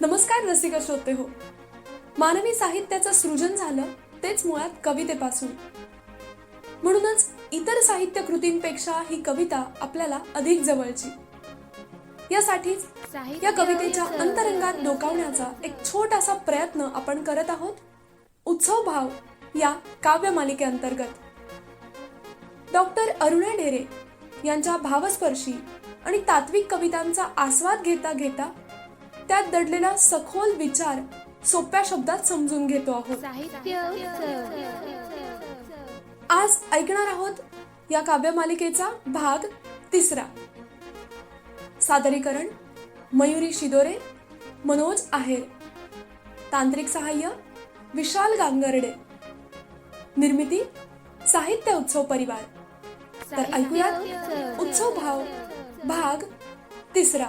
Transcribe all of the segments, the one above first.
नमस्कार रसिक श्रोते हो. मानवी साहित्याचं सृजन झालं तेच मुळात कवितेपासून. म्हणूनच इतर साहित्य कृतींपेक्षा ही कविता आपल्याला अधिक जवळची. यासाठीच या कवितेच्या अंतरंगात डोकावण्याचा एक छोटासा प्रयत्न आपण करत आहोत. उत्सव भाव या काव्य मालिकेअंतर्गत. डॉक्टर अरुणा ढेरे यांच्या भावस्पर्शी आणि तात्विक कवितांचा आस्वाद घेता घेता त्यात दडलेला सखोल विचार सोप्या शब्दात समजून घेतो आहोत. आज ऐकणार आहोत या काव्य मालिकेचा भाग तिसरा. सादरीकरण मयुरी शिदोरे मनोज आहेर. तांत्रिक सहाय्य विशाल गांगर्डे. निर्मिती साहित्य उत्सव परिवार. तर ऐकूयात उत्सव भाव भाग तिसरा.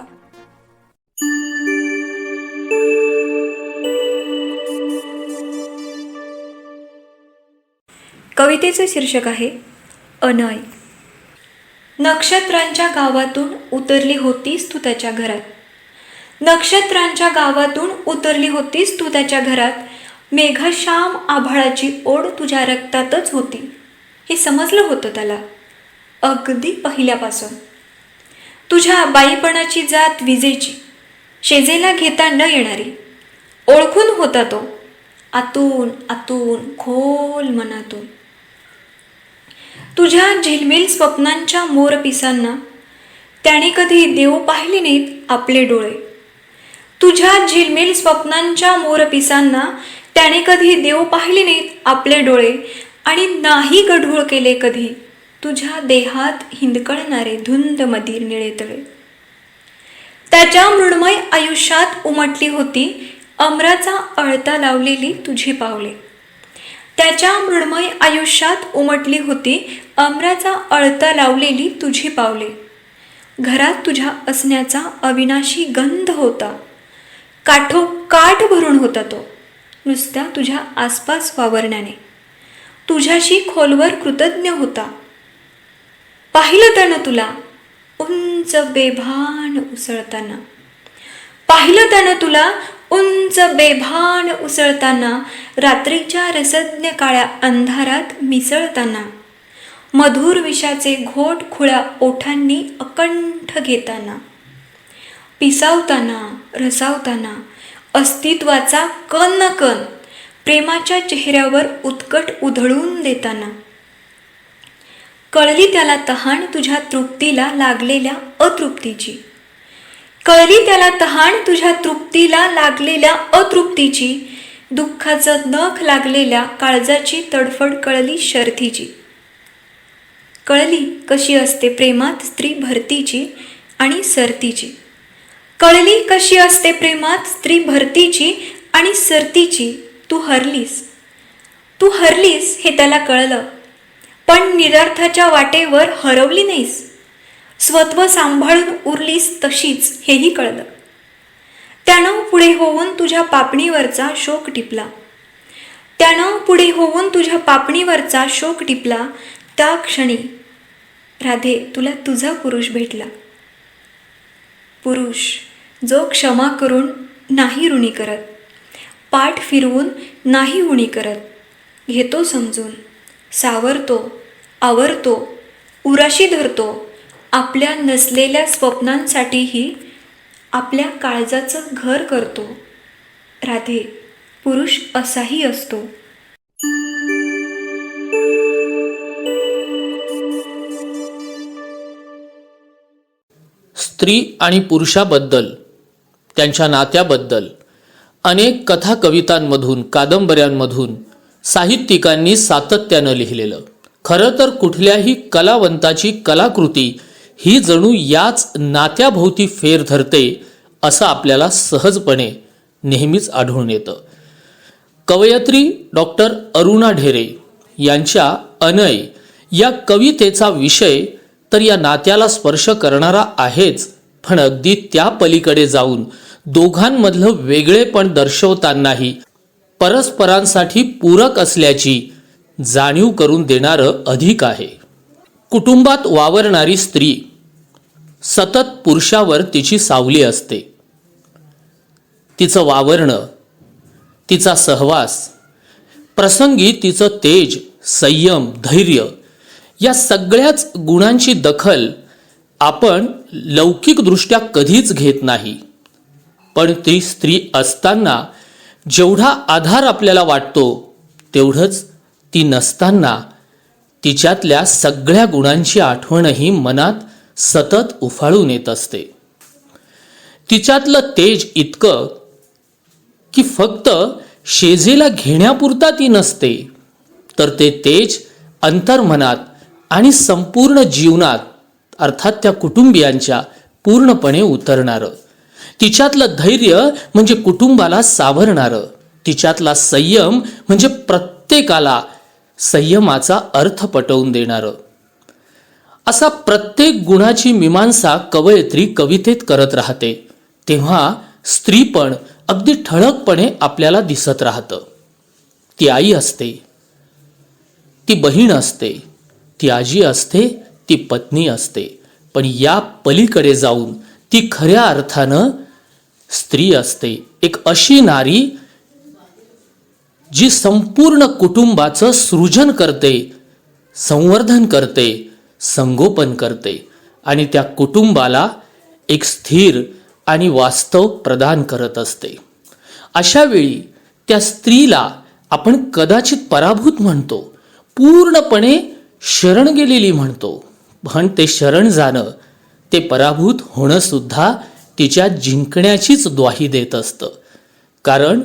कवितेचे शीर्षक आहे अनय. नक्षत्रांच्या गावातून उतरली होतीस तू त्याच्या घरात. नक्षत्रांच्या गावातून उतरली होतीस तू त्याच्या घरात. मेघश्याम आभाळाची ओढ तुझ्या रक्तातच होती. हे समजलं होतं त्याला अगदी पहिल्यापासून. तुझ्या बाईपणाची जात विजेची शेजेला घेता न येणारी. ओळखून होता तो आतून आतून खोल मनातून. तुझ्या झिलमिल स्वप्नांच्या मोरपिसांना त्याने कधी देव पाहिले नाहीत आपले डोळे. तुझ्या झिलमिल स्वप्नांच्या मोरपिसांना त्याने कधी देव पाहिले नाहीत आपले डोळे आणि नाही गढूळ केले कधी तुझ्या देहात हिंदकळणारे धुंद मधीर निळेतळे त्याच्या मृण्मय आयुष्यात उमटली होती अमराचा अळता लावलेली तुझी पावले. त्याच्या मृण्मय आयुष्यात उमटली होती. अमराचा अळता लावलेली तुझी पावले. घरात तुझ्या असण्याचा अविनाशी गंध होता. काठोकाठ भरून होता तो. नुसत्या तुझ्या आसपास वावरण्याने. तुझ्याशी खोलवर कृतज्ञ होता. पाहिलं त्यानं तुला. उंच बेभान उसळताना. पाहिलं त्यानं तुला उंच बेभान उसळताना रात्रीच्या रसज्ञ काळ्या अंधारात मिसळताना मधुर विषाचे घोट खुळ्या ओठांनी अकंठ घेताना पिसावताना रसावताना अस्तित्वाचा कण न कण प्रेमाच्या चेहऱ्यावर उत्कट उधळून देताना. कळली त्याला तहान तुझ्या तृप्तीला लागलेल्या अतृप्तीची. कळली त्याला तहान तुझ्या तृप्तीला लागलेल्या अतृप्तीची. दुःखाचं नख लागलेल्या काळजाची तडफड कळली शर्थीची. कळली कशी असते प्रेमात स्त्री भरतीची आणि सरतीची. कळली कशी असते प्रेमात स्त्री भरतीची आणि सरतीची. तू हरलीस. तू हरलीस हे त्याला कळलं. पण निरर्थाच्या वाटेवर हरवली नाहीस. स्वत्व सांभाळून उरलीस तशीच हेही कळलं. त्यानं पुढे होऊन तुझ्या पापणीवरचा शोक टिपला. त्यानं पुढे होऊन तुझ्या पापणीवरचा शोक टिपला त्या क्षणी राधे तुला तुझा पुरुष भेटला. पुरुष जो क्षमा करून नाही ऋणी करत पाठ फिरवून नाही उणी करत घेतो समजून सावरतो आवरतो उराशी धरतो आपल्या नसलेल्या स्वप्नांसाठीही आपल्या काळजाचं घर करतो. राधे पुरुष असाही असतो. स्त्री आणि पुरुषाबद्दल त्यांच्या नात्याबद्दल अनेक कथा कवितांमधून कादंबऱ्यांमधून साहित्यिकांनी सातत्यानं लिहिलेलं. खरं तर कुठल्याही कलावंताची कलाकृती ही जणू याच नात्याभोवती फेर धरते असं आपल्याला सहजपणे नेहमीच आढळून येतं. कवयत्री डॉक्टर अरुणा ढेरे यांच्या अनय या कवितेचा विषय तर या नात्याला स्पर्श करणारा आहेच पण अगदी त्या पलीकडे जाऊन दोघांमधलं वेगळेपण दर्शवतानाही परस्परांसाठी पूरक असल्याची जाणीव करून देणारं अधिक आहे. कुटुंबात वावरणारी स्त्री सतत पुरुषावर तिची सावली असते. तिचं वावरणं तिचा सहवास प्रसंगी तिचं तेज संयम धैर्य या सगळ्याच गुणांची दखल आपण लौकिकदृष्ट्या कधीच घेत नाही. पण ती स्त्री असताना जेवढा आधार आपल्याला वाटतो तेवढंच ती नसताना तिच्यातल्या सगळ्या गुणांची आठवणही मनात सतत उफाळून येत असते. तिच्यातलं तेज इतकं की फक्त शेजेला घेण्यापुरता ती नसते. तर ते तेज अंतर्मनात आणि संपूर्ण जीवनात अर्थात त्या कुटुंबियांच्या पूर्णपणे उतरणारं. तिच्यातलं धैर्य म्हणजे कुटुंबाला सावरणारं. तिच्यातला संयम म्हणजे प्रत्येकाला संयमाचा अर्थ पटवून देणारं. असा प्रत्येक गुणाची मीमांसा कवयित्री कवितेत करत राहते. तेव्हा स्त्री पण अगदी ठळकपणे आपल्याला दिसत राहतं. ती आई असते. ती बहीण असते. ती आजी असते. ती पत्नी असते. पण या पलीकडे जाऊन ती खऱ्या अर्थानं स्त्री असते. एक अशी नारी जी संपूर्ण कुटुंबाचं सृजन करते संवर्धन करते संगोपन करते आणि त्या कुटुंबाला एक स्थिर आणि वास्तव प्रदान करत असते. अशा वेळी त्या स्त्रीला आपण कदाचित पराभूत म्हणतो पूर्णपणे शरण गेलेली म्हणतो. पण ते शरण जाणं ते पराभूत होणं सुद्धा तिच्या जिंकण्याचीच द्वाही देत असतं. कारण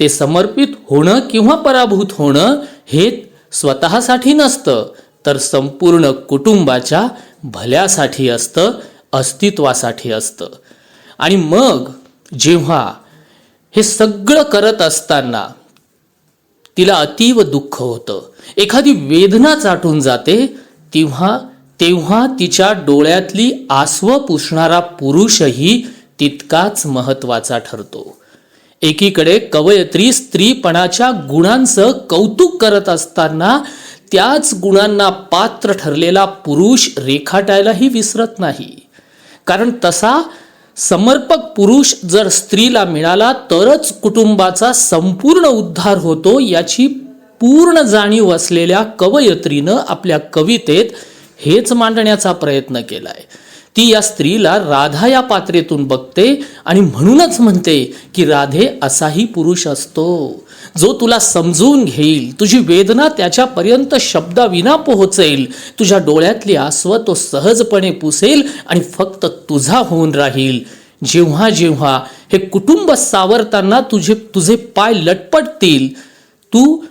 ते समर्पित होणं किंवा पराभूत होणं हे स्वतःसाठी नसतं तर संपूर्ण कुटुंबाच्या भल्यासाठी असतं अस्तित्वासाठी असतं. आणि मग जेव्हा हे सगळं करत असताना तिला अतीव दुःख होतं. एखादी वेदना चाटून जाते तेव्हा तेव्हा तिच्या डोळ्यातली आसव पुसणारा पुरुषही तितकाच महत्त्वाचा ठरतो. एकीकडे कवयत्री स्त्रीपणाच्या गुणांचं कौतुक करत असताना त्याच गुणांना पात्र ठरलेला पुरुष रेखाटायलाही विसरत नाही. कारण तसा समर्पक पुरुष जर स्त्रीला मिळाला तरच कुटुंबाचा संपूर्ण उद्धार होतो याची पूर्ण जाणीव असलेल्या कवयत्रीनं आपल्या कवितेत हेच मांडण्याचा प्रयत्न केलाय. ती या स्त्रीला राधा या पात्रेतून बघते आणि म्हणूनच म्हणते की राधे असाही पुरुष असतो. जो तुला समजून घेईल तुझी वेदना त्याच्यापर्यंत शब्दाविना पोहोचेल. तुझ्या डोळ्यातली आसव तो सहजपणे पुसेल आणि फक्त तुझा होऊन राहील. जेव्हा जेव्हा हे कुटुंब सावरताना तुझे तुझे पाय लटपटतील तू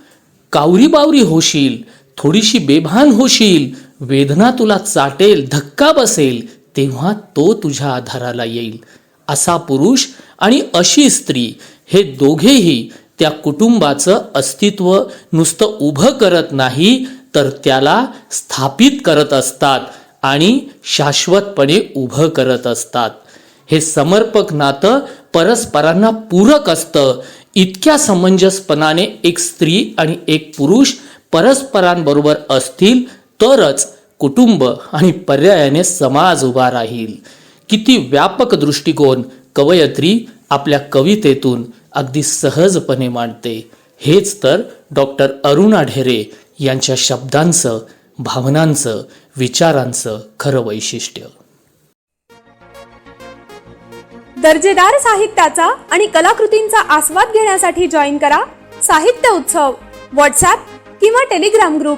कावरी बावरी होशील थोडीशी बेभान होशील वेदना तुला चाटेल धक्का बसेल. तेव्हा तो तुझ्या आधाराला येईल. असा पुरुष आणि अशी स्त्री हे दोघेही त्या कुटुंबाचं अस्तित्व नुसतं उभं करत नाही तर त्याला स्थापित करत असतात आणि शाश्वतपणे उभं करत असतात. हे समर्पक नातं परस्परांना पूरक असतं. इतक्या समंजसपणाने एक स्त्री आणि एक पुरुष परस्परांबरोबर असतील तरच कुटुंब आणि पर्यायाने समाज उभा राहील. किती व्यापक दृष्टिकोन कवयत्री आपल्या कवितेतून अगदी सहजपणे मांडते. हेच तर डॉक्टर अरुणा ढेरे यांच्या शब्दांचं भावनांचं विचारांचं खरं वैशिष्ट्य. दर्जेदार साहित्याचा आणि कलाकृतींचा आस्वाद घेण्यासाठी जॉईन करा साहित्य उत्सव. व्हॉट्सॲप किंवा टेलिग्राम ग्रुप